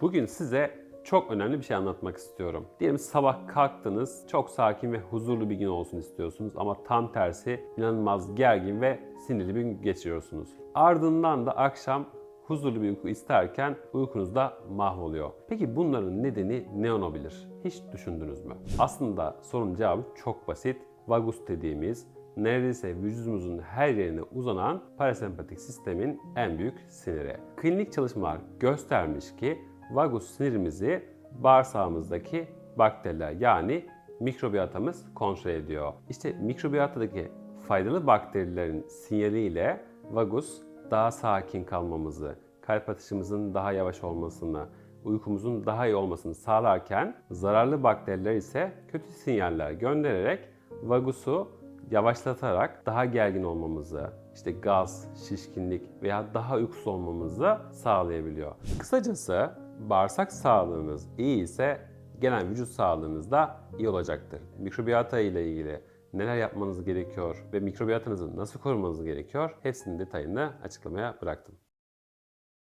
Bugün size çok önemli bir şey anlatmak istiyorum. Diyelim sabah kalktınız, çok sakin ve huzurlu bir gün olsun istiyorsunuz ama tam tersi inanılmaz gergin ve sinirli bir gün geçiriyorsunuz. Ardından da akşam huzurlu bir uyku isterken uykunuz da mahvoluyor. Peki bunların nedeni ne olabilir? Hiç düşündünüz mü? Aslında sorunun cevabı çok basit. Vagus dediğimiz neredeyse vücudumuzun her yerine uzanan parasempatik sistemin en büyük siniri. Klinik çalışmalar göstermiş ki vagus sinirimizi bağırsağımızdaki bakteriler yani mikrobiyotamız kontrol ediyor. İşte mikrobiyotadaki faydalı bakterilerin sinyaliyle vagus daha sakin kalmamızı, kalp atışımızın daha yavaş olmasını, uykumuzun daha iyi olmasını sağlarken zararlı bakteriler ise kötü sinyaller göndererek vagusu yavaşlatarak daha gergin olmamızı, işte gaz, şişkinlik veya daha uykusuz olmamızı sağlayabiliyor. Kısacası bağırsak sağlığınız iyi ise genel vücut sağlığınız da iyi olacaktır. Mikrobiyota ile ilgili neler yapmanız gerekiyor ve mikrobiyotanızı nasıl korumanız gerekiyor hepsinin detayını açıklamaya bıraktım.